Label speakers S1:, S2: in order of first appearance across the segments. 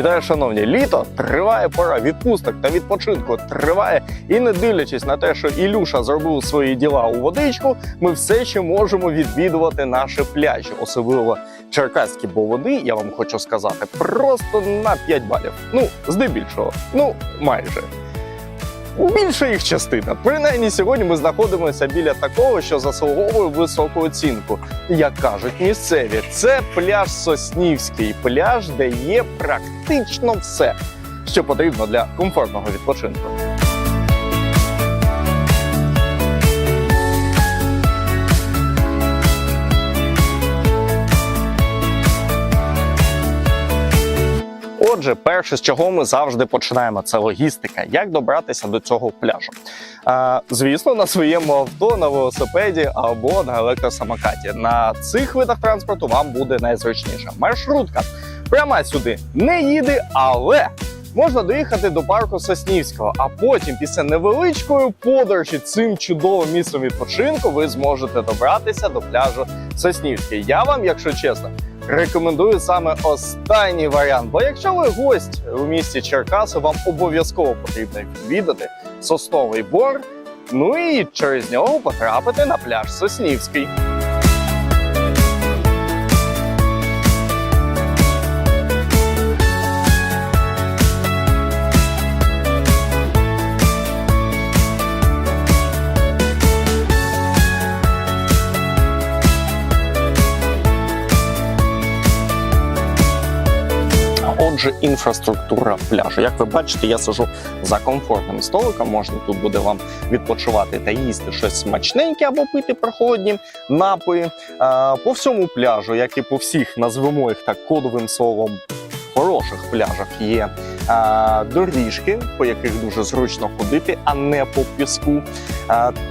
S1: Вітаю, шановні! Літо триває пора відпусток та відпочинку. Триває і не дивлячись на те, що Ілюша зробив свої діла у водичку, ми все ще можемо відвідувати наші пляжі, особливо черкаські, бо води, я вам хочу сказати, просто на 5 балів. Ну, здебільшого, ну майже. Більша їх частина. Принаймні сьогодні ми знаходимося біля такого, що заслуговує високу оцінку. Як кажуть місцеві, це пляж Соснівський, пляж, де є практично все, що потрібно для комфортного відпочинку. Отже, перше, з чого ми завжди починаємо, це логістика. Як добратися до цього пляжу? А, звісно, на своєму авто, на велосипеді або на електросамокаті. На цих видах транспорту вам буде найзручніше. Маршрутка пряма сюди не їде, але можна доїхати до парку Соснівського. А потім, після невеличкої подорожі цим чудовим місцем відпочинку, ви зможете добратися до пляжу Соснівський. Я вам, якщо чесно. Рекомендую саме останній варіант. Бо якщо ви гость у місті Черкаси, вам обов'язково потрібно відвідати сосновий бор. Ну і через нього потрапити на пляж Соснівський. Отже, інфраструктура пляжу. Як ви бачите, я сижу за комфортним столиком. Можна тут буде вам відпочивати та їсти щось смачненьке або пити прохолодні напої. По всьому пляжу, як і по всіх, назвемо їх так кодовим словом. Хороших пляжах є доріжки, по яких дуже зручно ходити, а не по піску.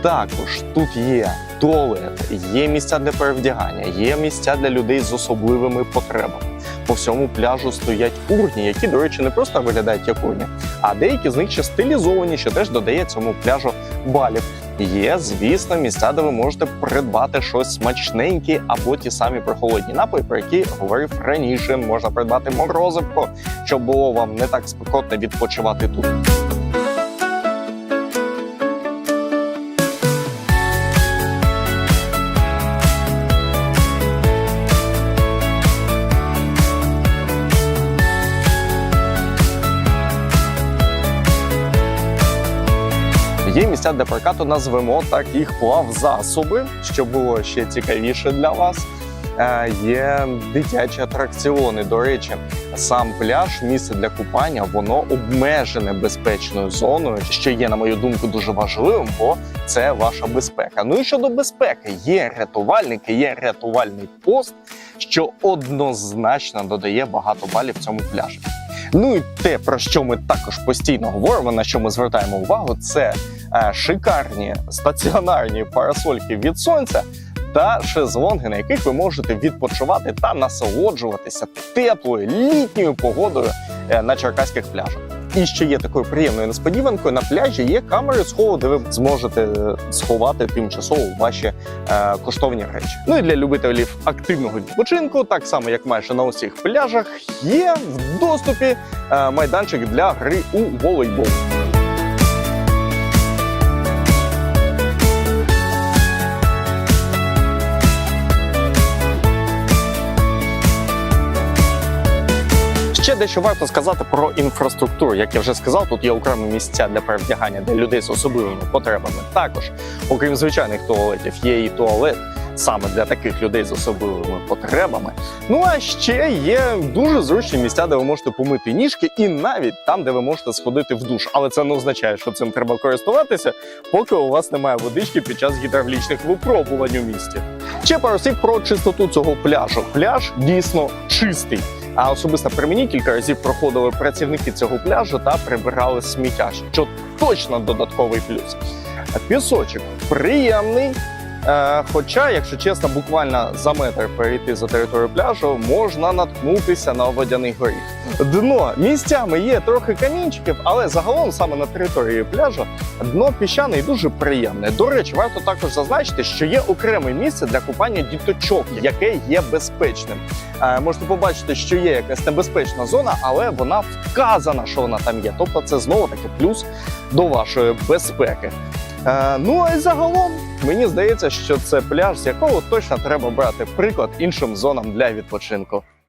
S1: Також тут є туалет, є місця для перевдягання, є місця для людей з особливими потребами. По всьому пляжу стоять урні, які, до речі, не просто виглядають як урні, а деякі з них ще стилізовані, що теж додає цьому пляжу балів. Є, звісно, місця, де ви можете придбати щось смачненьке або ті самі прохолодні напої, про які говорив раніше. Можна придбати морозивко, щоб було вам не так спекотно відпочивати тут. Є місця для прокату, назвемо так їх плавзасоби, що було ще цікавіше для вас. Е, Є дитячі атракціони. До речі, сам пляж, місце для купання, воно обмежене безпечною зоною, що є, на мою думку, дуже важливим, бо це ваша безпека. Ну і щодо безпеки, є рятувальники, є рятувальний пост, що однозначно додає багато балів цьому пляжі. Ну і те, про що ми також постійно говоримо, на що ми звертаємо увагу, це шикарні стаціонарні парасольки від сонця та шезлонги, на яких ви можете відпочивати та насолоджуватися теплою літньою погодою е, на черкаських пляжах. І ще є такою приємною несподіванкою. На пляжі є камери схову, де ви зможете е, сховати тимчасово ваші е, коштовні речі. Ну і для любителів активного відпочинку, так само як майже на усіх пляжах, є в доступі е, майданчик для гри у волейбол. Ще дещо варто сказати про інфраструктуру. Як я вже сказав, тут є окремі місця для перевдягання для людей з особливими потребами. Також, окрім звичайних туалетів, є і туалет саме для таких людей з особливими потребами. Ну а ще є дуже зручні місця, де ви можете помити ніжки, і навіть там, де ви можете сходити в душ. Але це не означає, що цим треба користуватися, поки у вас немає водички під час гідравлічних випробувань у місті. Ще пару слів про чистоту цього пляжу. Пляж дійсно чистий. А особисто при мені кілька разів проходили працівники цього пляжу та прибирали сміття, що точно додатковий плюс. Пісочок приємний, хоча, якщо чесно, буквально за метр перейти за територію пляжу, можна наткнутися на водяний горіх. Дно місцями є трохи камінчиків, але загалом саме на території пляжу дно піщане і дуже приємне. До речі, варто також зазначити, що є окреме місце для купання діточок, яке є безпечним. Е, можете побачити, що є якась небезпечна зона, але вона вказана, що вона там є. Тобто, це знову таки плюс до вашої безпеки. Е, ну а й загалом мені здається, що це пляж, з якого точно треба брати приклад іншим зонам для відпочинку.